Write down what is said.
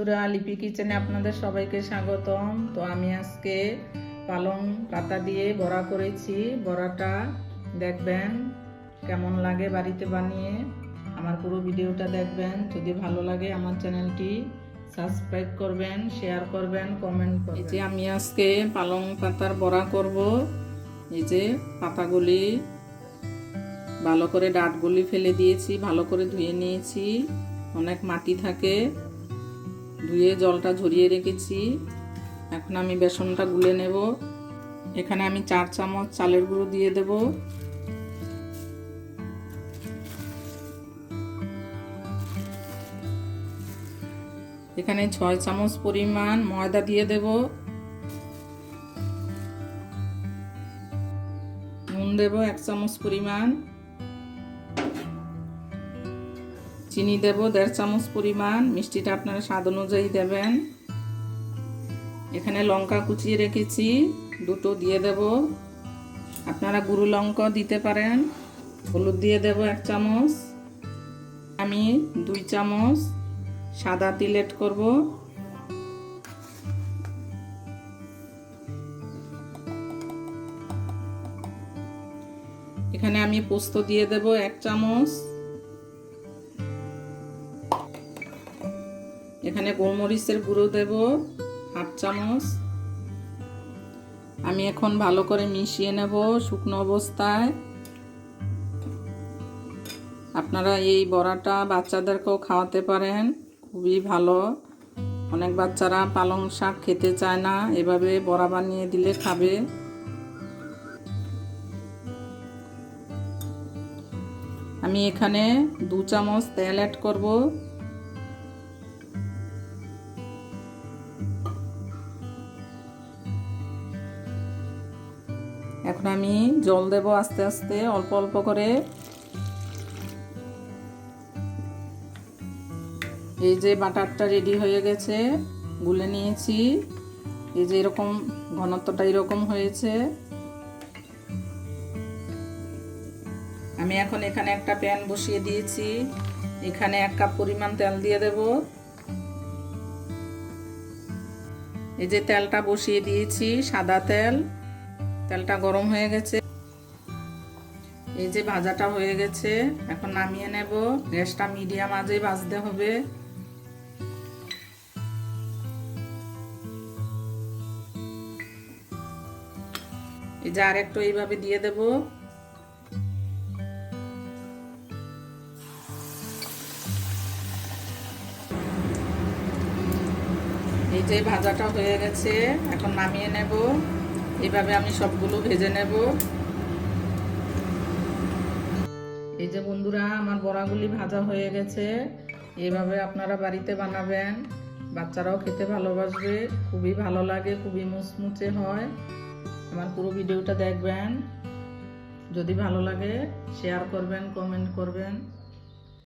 বন্ধুরা, লিপি কিচেনে আপনাদের সবাইকে স্বাগতম। তো আমি আজকে পালং পাতা দিয়ে বড়া করেছি। বড়াটা দেখবেন কেমন লাগে বাড়িতে বানিয়ে। আমার পুরো ভিডিওটা দেখবেন। যদি ভালো লাগে আমার চ্যানেলটি সাবস্ক্রাইব করবেন, শেয়ার করবেন, কমেন্ট করবেন। এই যে আমি আজকে পালং পাতার বড়া করব। এই যে পাতাগুলি ভালো করে ডাটগুলি ফেলে দিয়েছি, ভালো করে ধুয়ে নিয়েছি। অনেক মাটি থাকে। ধুয়ে জলটা ঝরিয়ে রেখেছি। এখন আমি বেসনটা গুলে নেব। এখানে আমি চার চামচ চালের গুঁড়ো দিয়ে দেব। এখানে ছয় চামচ পরিমাণ ময়দা দিয়ে দেব। নুন দেব এক চামচ পরিমাণ। চিনি দেব, দেড় চামচ পরিমাণ। মিষ্টিটা আপনারা স্বাদ অনুযায়ী দেবেন। এখানে লঙ্কা কুচিয়ে রেখেছি, দুটো দিয়ে দেব। আপনারা গুরু লঙ্কা দিতে পারেন। হলুদ দিয়ে দেব এক চামচ। আমি দুই চামচ সাদা তিল এড করব। এখানে আমি পোস্ত দিয়ে দেব এক চামচ। এখানে গোলমরিচের গুঁড়ো দেব, হাফ চামচ। আমি এখন ভালো করে মিশিয়ে নেব শুকনো অবস্থায়। আপনারা এই বড়াটা বাচ্চাদেরকেও খাওয়াতে পারেন, খুবই ভালো। অনেক বাচ্চারা পালং শাক খেতে চায় না, এভাবে বড়া বানিয়ে দিলে খাবে। আমি এখানে দু চামচ তেল অ্যাড করব। এখন আমি জল দেব আস্তে আস্তে, অল্প অল্প করে। এই যে বাটারটা রেডি হয়ে গেছে, গুলে নিয়েছি। এই যে এরকম ঘনত্বটা এরকম হয়েছে। আমি এখন এখানে একটা প্যান বসিয়ে দিয়েছি। এখানে এক কাপ পরিমাণ তেল দিয়ে দেব। এই যে তেলটা বসিয়ে দিয়েছি, সাদা তেল। তেলটা গরম হয়ে গেছে। এই যে ভাজাটা হয়ে গেছে, এখন নামিয়ে নেব। গ্যাসটা মিডিয়াম আজে ভাজতে হবে। এই যে আর একটু এইভাবে দিয়ে দেব। এই যে ভাজাটা হয়ে গেছে, এখন নামিয়ে নেব। এইভাবে আমি সবগুলো ভেজে নেব। এই যে বন্ধুরা, আমার বড়াগুলি ভাজা হয়ে গেছে। এভাবে আপনারা বাড়িতে বানাবেন। বাচ্চারাও খেতে ভালোবাসবে। খুবই ভালো লাগে, খুবই মুচমুচে হয়। আমার পুরো ভিডিওটা দেখবেন। যদি ভালো লাগে শেয়ার করবেন কমেন্ট করবেন।